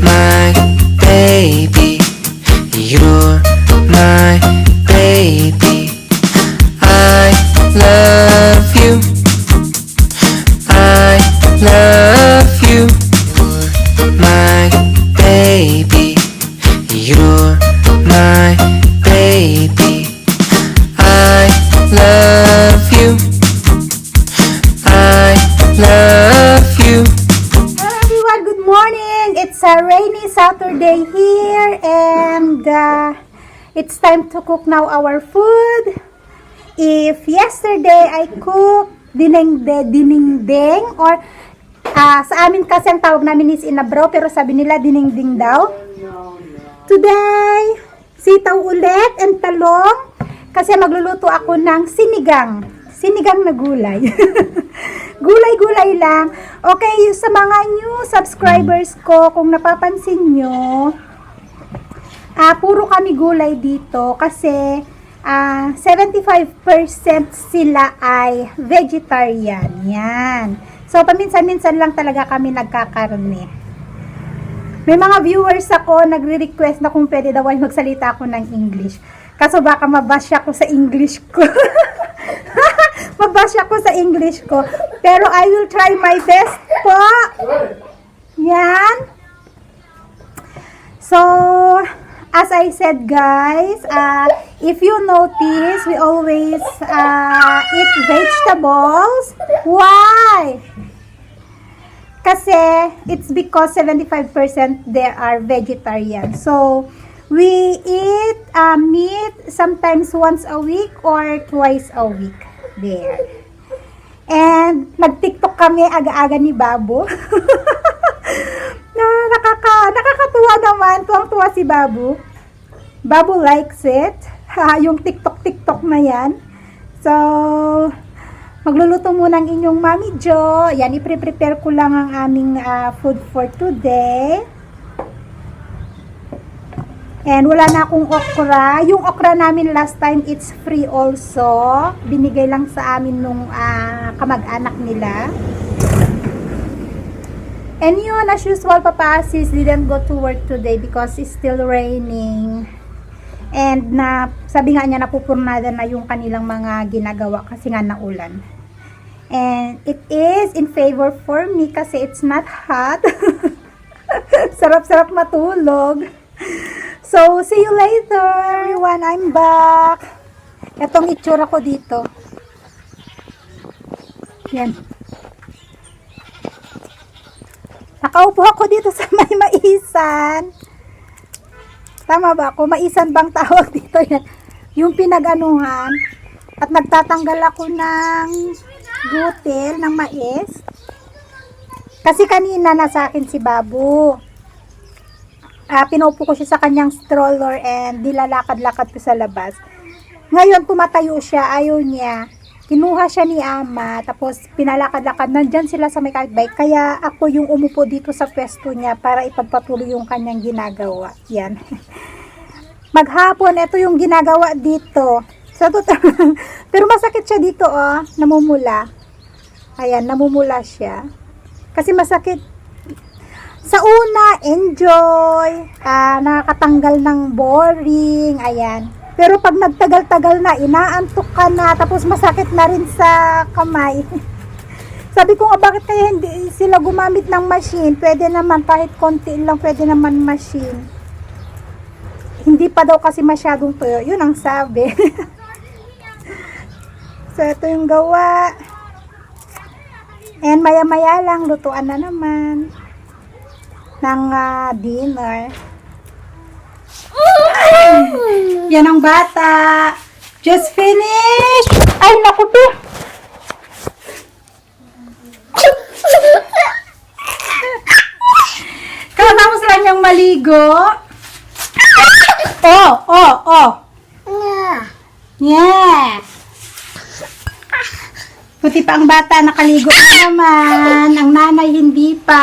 My baby. You're my baby. I love a rainy Saturday here and uh, it's time to cook now our food. If yesterday I cooked dinengde, dinengdeng or ah, sa amin kasi ang tawag namin is inabro pero sabi nila dinengding daw. Today, sitaw ulit and talong kasi magluluto ako ng sinigang. Sinigang na gulay. Gulay-gulay lang. Okay, sa mga new subscribers ko, kung napapansin nyo, ah puro kami gulay dito kasi ah 75% sila ay vegetarian. Yan. So, paminsan-minsan lang talaga kami nagkakarne. May mga viewers ako nagre-request na kung pwede daw ay magsalita ako ng English. Kaso baka mabasya ko sa English ko. mabasya ko sa English ko. Pero I will try my best po. Yan. So, as I said guys, uh, if you notice, we always uh, eat vegetables. Why? Kasi it's because 75% they are vegetarian. So, we eat uh, meat sometimes once a week or twice a week. There. And nag-TikTok kami aga-aga ni Babu. na nakaka nakakatuwa naman, tuwang-tuwa si Babu. Babu likes it. Ha, yung TikTok-TikTok na yan. So, Magluluto muna ang inyong Mami Jo. Yan, ipre-prepare ko lang ang aming ah, food for today. And wala na akong okra. Yung okra namin last time, it's free also. Binigay lang sa amin nung ah, kamag-anak nila. And yun, as usual, Papa Asis didn't go to work today because it's still raining. And na sabi nga niya napupurnada na yung kanilang mga ginagawa kasi nga naulan. And it is in favor for me kasi it's not hot. Sarap-sarap matulog. So, see you later. Everyone, I'm back. Etong itsura ko dito. Yan. Nakaupo ako dito sa may maisan. Tama ba ako? Maisan bang tawag dito yan? Yung pinaganuhan. At nagtatanggal ako ng gutil ng mais. Kasi kanina nasa akin si Babu. Ah, pinupo ko siya sa kanyang stroller and dilalakad-lakad ko sa labas. Ngayon, tumatayo siya. Ayaw niya. Kinuha siya ni Ama, tapos pinalakad-lakad. Nandyan sila sa may bike. Kaya ako yung umupo dito sa pwesto niya para ipagpatuloy yung kanyang ginagawa. Yan. Maghapon, ito yung ginagawa dito. Sa totoo. Pero masakit siya dito, oh. Namumula. Ayan, namumula siya. Kasi masakit. Sa una, enjoy. Ah, nakakatanggal ng boring. Ayan. Pero pag nagtagal-tagal na, inaantok ka na, tapos masakit na rin sa kamay. Sabi ko nga, bakit kaya hindi sila gumamit ng machine? Pwede naman, kahit konti lang, pwede naman machine. Hindi pa daw kasi masyadong tuyo. Yun ang sabi. so, ito yung gawa. And maya-maya lang, lutuan na naman ng ah, dinner. Yan ang bata. Just finished. Ay, naku to. Katapos lang niyang maligo. Oh, oh, oh. Yeah. Puti pa ang bata, nakaligo na naman. Ang nanay hindi pa.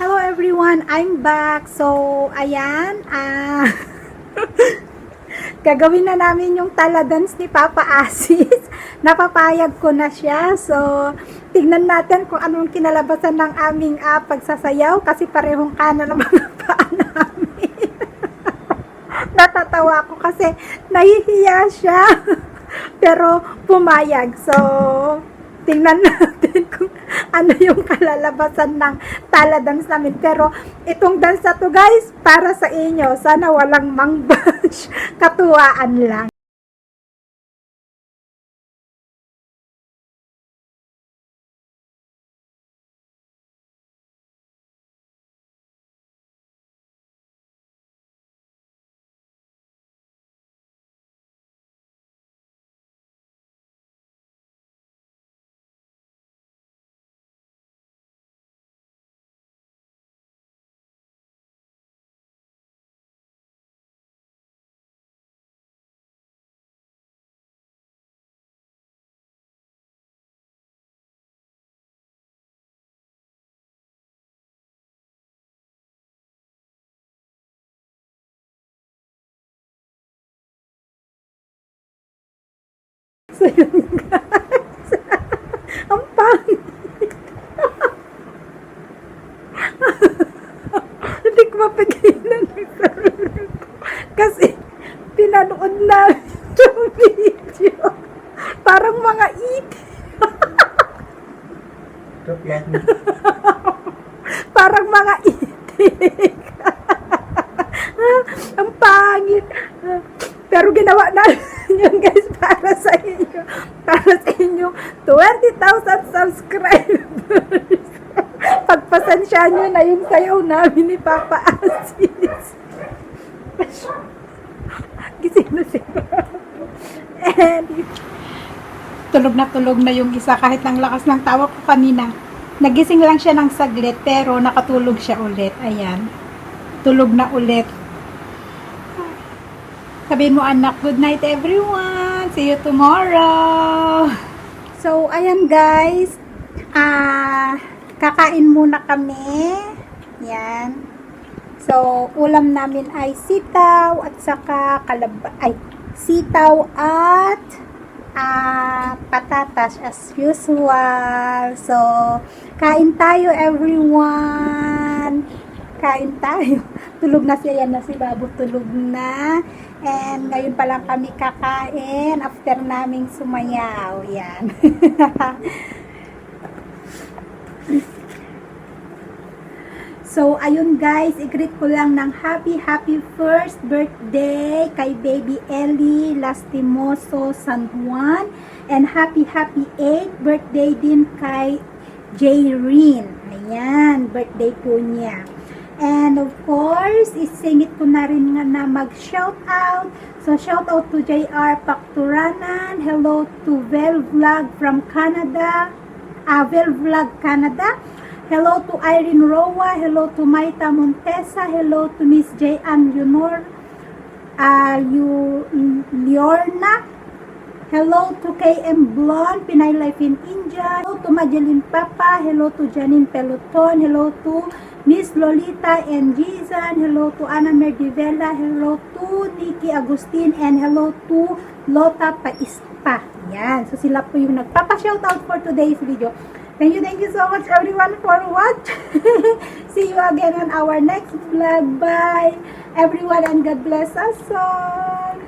Hello everyone, I'm back. So, ayan, ah gagawin na namin yung taladans ni Papa Asis. Napapayag ko na siya. So, tignan natin kung anong kinalabasan ng aming ah, pagsasayaw kasi parehong kanan ng mga paa namin. Natatawa ako kasi nahihiya siya. Pero pumayag. So, tingnan natin ano yung kalalabasan ng tala dance namin. Pero itong dance to guys, para sa inyo. Sana walang mangbash. Katuwaan lang. So yun guys. Ang pangit. Hindi ko mapigilan ng sarili ko. Kasi pinanood namin yung video. Parang mga it. Parang mga itik. Ang pangit. Pero ginawa na yun guys para sa inyo. Para sa inyo 20,000 subscribers. Pagpasensya nyo na yung sayaw namin ni Papa Asis. Gising na siya. And tulog na tulog na yung isa kahit ang lakas ng tawa ko kanina. Nagising lang siya ng saglit pero nakatulog siya ulit. Ayan. Tulog na ulit. Sabihin mo anak, good night everyone. See you tomorrow. So, ayan guys. Ah, kakain muna kami. Yan. So, ulam namin ay sitaw at saka kalab ay sitaw at ah, patatas as usual. So, kain tayo everyone. Kain tayo. Tulog na siya yan na si Babu tulog na. And ngayon pa lang kami kakain after naming sumayaw. Yan. So, ayun guys, i-greet ko lang ng happy, happy first birthday kay baby Ellie Lastimoso San Juan. And happy, happy 8th birthday din kay Jayreen. Ayan, birthday po niya. And of course, isingit ko na rin nga na mag-shout out. So, shout out to JR Pacturanan. Hello to Vel Vlog from Canada. Ah, Vel Vlog Canada. Hello to Irene Roa. Hello to Maita Montesa. Hello to Miss J. Ann Leonor. Uh, you, Liorna. Hello to KM Blonde, Pinay Life in India. Hello to Madeline Papa. Hello to Janine Peloton. Hello to Miss Lolita and Gizan. Hello to Ana Merdivela. Hello to Nikki Agustin. And hello to Lota Paispa. Yan. So sila po yung nagpapa-shoutout for today's video. Thank you, thank you so much everyone for watching. See you again on our next vlog. Bye everyone and God bless us all.